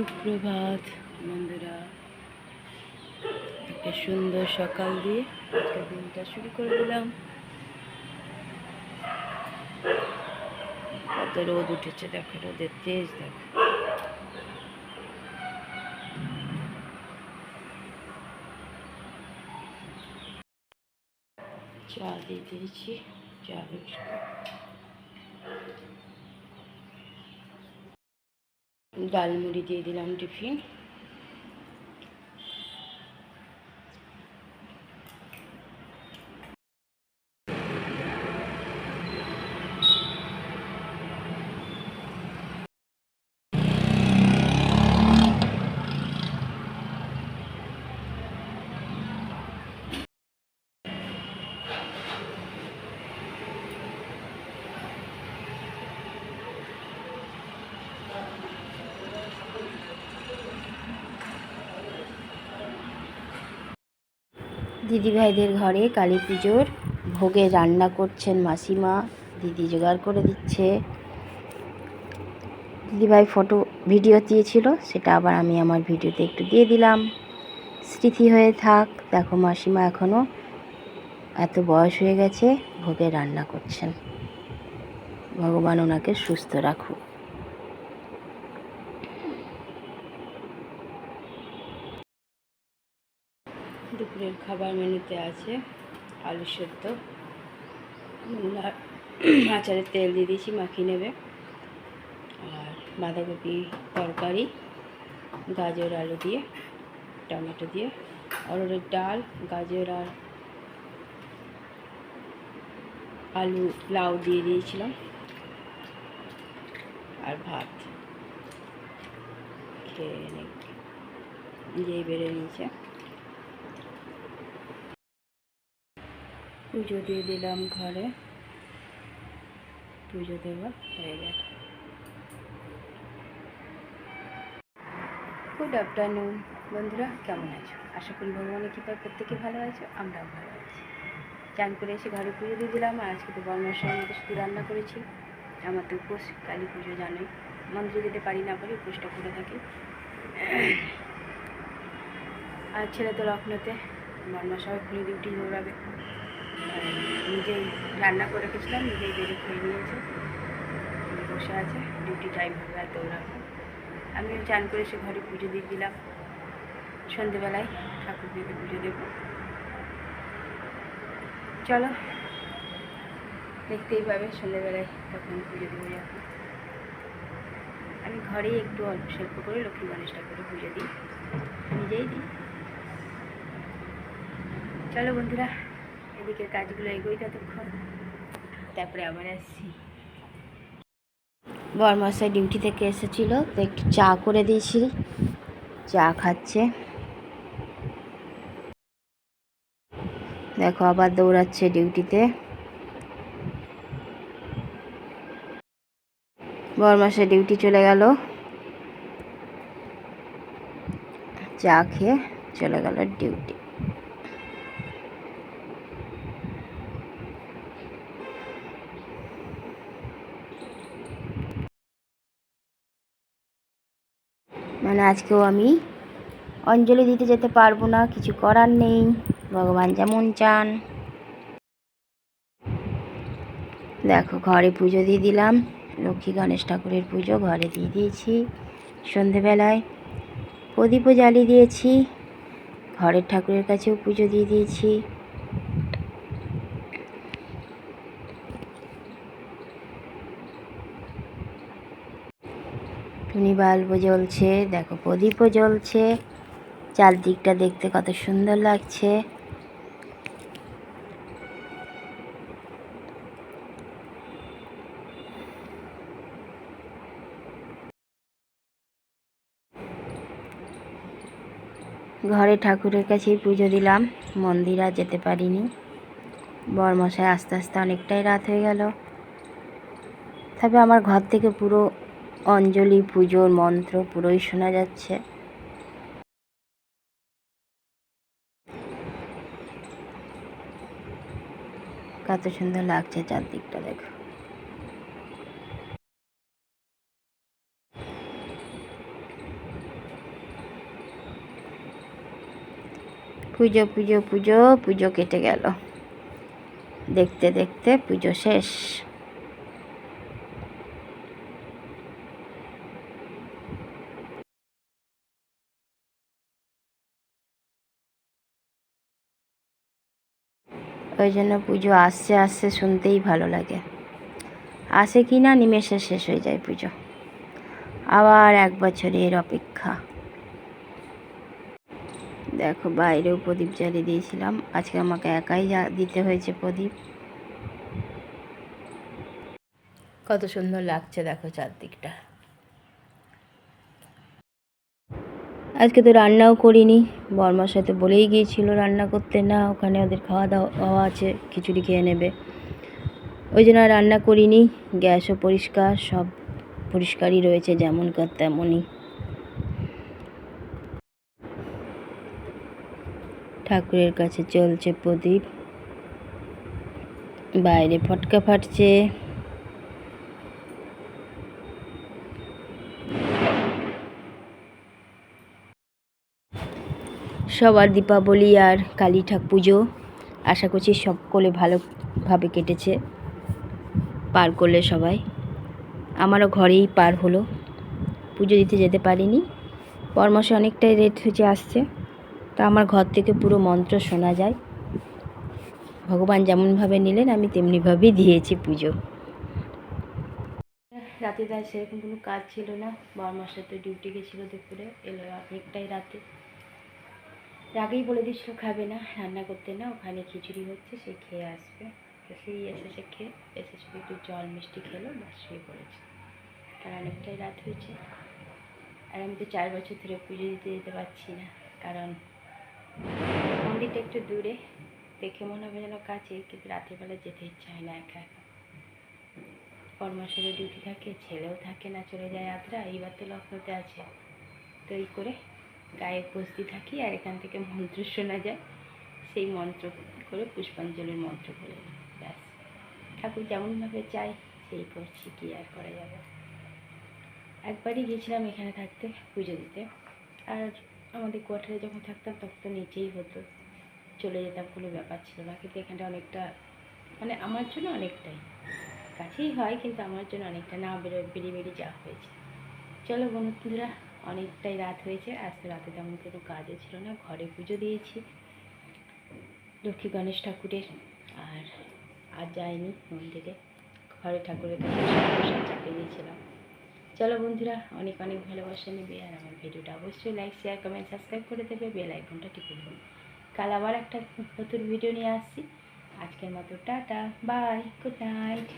সুপ্রভাত, বন্ধুরা। একটা সুন্দর সকাল দিয়ে আজকের দিনটা শুরু করে দিলাম। কত রোদ উঠেছে, দেখো রোদের তেজ, দেখো। চা দিয়ে দিয়েছি, চা ডাল মুড়ি দিয়ে দিলাম টিফিন। দিদিভাইদের ঘরে কালী পুজোর ভোগে রান্না করছেন মাসিমা। দিদি জোগাড় করে দিচ্ছে। দিদিভাই ফটো, ভিডিও দিয়েছিল, সেটা আবার আমি আমার ভিডিওতে একটু দিয়ে দিলাম। স্মৃতি হয়ে থাক। দেখো মাসিমা এখনও এত বয়স হয়ে গেছে, ভোগে রান্না করছেন। ভগবান ওনাকে সুস্থ রাখুক। দুপুরের খাবার মেনুতে আছে আলু সেদ্ধ আচারের তেল দিয়ে দিয়েছি, মাখিয়ে নেবে। আর বাঁধাকপি তরকারি, গাজর আলু দিয়ে, টমেটো দিয়ে অরড়ের ডাল, গাজর আর আলু লাউ দিয়ে দিয়েছিলাম। আর ভাত। খেয়ে নে দিয়ে বেড়ে নিয়েছে। পুজো দিয়ে দিলাম ঘরে। পুজো দেওয়া হয়ে গেল। গুড আফটারনুন বন্ধুরা, কেমন আছো? আশা করি ভগবানের কৃপায় প্রত্যেকে ভালো আছো, আমরাও ভালো আছি। চান করে এসে ঘরে পুজো দিয়ে দিলাম, আর আজকে তো বর্ণাশ্রমের মধ্যে শুধু রান্না করেছি। আমার তো উপোস, কালী পুজো জানোই মন্দিরে যেতে পারি না পারি উপোসটা করে থাকি। আর ছেলে তো লখনৌতে বর্ণাশ্রমে খুলে ডিউটি দৌড়াবে। নিজেই রান্না করে রেখেছিলাম, নিজেই বেড়ে খেয়ে নিয়েছে। বসে আছে ডিউটি টাইম হবে আর দৌড়াবো। আমিও চান করে এসে ঘরে পুজো দিয়ে দিলাম। সন্ধেবেলায় ঠাকুর দিকে পুজো দেবো। চলো, দেখতেই পাবে সন্ধেবেলায় তখন পুজো দেবো যখন। আমি ঘরেই একটু অল্প স্বল্প করে লক্ষ্মী গণেশটা করে পুজো দিই। নিজেই দিই। চলো বন্ধুরা এদিকের কাজগুলো এগোই ততক্ষণ তারপরে আবার আসছি। বরমাসায় ডিউটি থেকে এসেছিল, তো একটু চা করে দিয়েছি। চা খাচ্ছে। দেখো আবার দৌড়াচ্ছে ডিউটিতে। বরমাসে ডিউটি চলে গেল। চা খেয়ে চলে গেল ডিউটি। মানে আজকেও আমি অঞ্জলি দিতে যেতে পারব না, কিছু করার নেই, ভগবান যেমন চান। দেখো, ঘরে পুজো দিয়ে দিলাম, লক্ষ্মী গণেশ ঠাকুরের পুজো ঘরে দিয়ে দিয়েছি। সন্ধেবেলায় প্রদীপও জ্বালিয়ে দিয়েছি, ঘরের ঠাকুরের কাছেও পুজো দিয়ে দিয়েছি। টুনি বাল্বও জ্বলছে, দেখো প্রদীপও জ্বলছে, চারদিকটা দেখতে কত সুন্দর লাগছে। ঘরে ঠাকুরের কাছেই পুজো দিলাম, মন্দির আর যেতে পারিনি। বরমশাই আস্তে আস্তে অনেকটাই রাত হয়ে গেল। তবে আমার ঘর থেকে পুরো অঞ্জলি পুজোর মন্ত্র পুরোই শোনা যাচ্ছে। কত সুন্দর লাগছে চারদিকটা, দেখো। পুজো পুজো পুজো পুজো কেটে গেল। দেখতে দেখতে পুজো শেষ। ওই জন্য পুজো আসছে আসছে শুনতেই ভালো লাগে। আসে কি না, নিমেষে শেষ হয়ে যায় পুজো। আবার এক বছরের অপেক্ষা। দেখো, বাইরেও প্রদীপ জ্বালিয়ে দিয়েছিলাম। আজকে আমাকে একাই দিতে হয়েছে প্রদীপ। কত সুন্দর লাগছে দেখো চারদিকটা। আজকে তো রান্নাও করিনি। বর্মার সাথে বলেই গিয়েছিল রান্না করতে, না, ওখানে ওদের খাওয়া দাওয়া আছে, খিচুড়ি খেয়ে নেবে। ওই জন্য রান্না করিনি। গ্যাসও পরিষ্কার, সব পরিষ্কারই রয়েছে যেমনকার তেমনই। ঠাকুরের কাছে চলছে প্রদীপ। বাইরে ফটকা ফাটছে। সবার দীপাবলি আর কালী ঠাক পুজো আশা করছি সকলে ভালোভাবে কেটেছে, পার করলে সবাই। আমারও ঘরেই পার হলো। পুজো দিতে যেতে পারিনি। পরমাসে অনেকটাই রেট হয়েছে আসছে। তা আমার ঘর থেকে পুরো মন্ত্র শোনা যায়। ভগবান যেমনভাবে নিলেন, আমি তেমনিভাবেই দিয়েছি পুজো। রাতে তার সেরকম কোনো কাজ ছিল না। বরমার তো ডিউটি গেছিল দুপুরে, এলো অনেকটাই রাতে। আগেই বলে দিচ্ছিল খাবে না, রান্না করতে না, ওখানে খিচুড়ি হচ্ছে, সে খেয়ে আসবে। তো সেই এসেছে খেয়ে, এসে শুধু একটু জল মিষ্টি খেলো বা শুয়ে পড়েছে। কারণ অনেকটাই রাত হয়েছে। আর আমি তো চার বছর ধরে পুজো দিতে যেতে পারছি না, কারণ মন্দিরটা একটু দূরে, দেখে মনে হবে যেন কাছে, কিন্তু রাতের বেলা যেতে ইচ্ছা হয় না একা একা। কর্মশালে ডিউটি থাকে, ছেলেও থাকে না, চলে যায়, আদ্রা, এইবার তো লখনৌতে আছে। তো এই করে গায়ে বসতে থাকি আর এখান থেকে মন্ত্র শোনা যায়, সেই মন্ত্র করে পুষ্পাঞ্জলির মন্ত্র করে। ব্যাস। ঠাকুর যেমনভাবে চাই সেই করছি, কি আর করা যাবে? একবারই গিয়েছিলাম এখানে থাকতে, পুজো দিতে। আর আমাদের কোয়ার্টারে যখন থাকতাম, তখন তো নিচেই হতো। চলে যেতাম, কোনো ব্যাপার ছিল না। কিন্তু এখানটা অনেকটা মানে আমার জন্য অনেকটাই। কাছেই হয়, কিন্তু আমার জন্য অনেকটা না বেরো বেরিয়ে বেরিয়ে যাওয়া হয়েছে। চলো বন্ধুরা অনেকটাই রাত হয়েছে আজ তো রাতে তেমন কোনো কাজও ছিল না, ঘরে পুজো দিয়েছি, লক্ষ্মী গণেশ ঠাকুরের, আর আর যাইনি মন্দিরে ঘরে ঠাকুরের কাছে প্রসাদ চাপিয়ে দিয়েছিলাম। চলো বন্ধুরা, অনেক অনেক ভালোবাসা নেবে, আর আমার ভিডিওটা অবশ্যই লাইক শেয়ার কমেন্ট সাবস্ক্রাইব করে দেবে বেল আইকনটা টিপে দেবে। কাল আবার একটা নতুন ভিডিও নিয়ে আসছি। আজকের মতো টাটা বাই গুড নাইট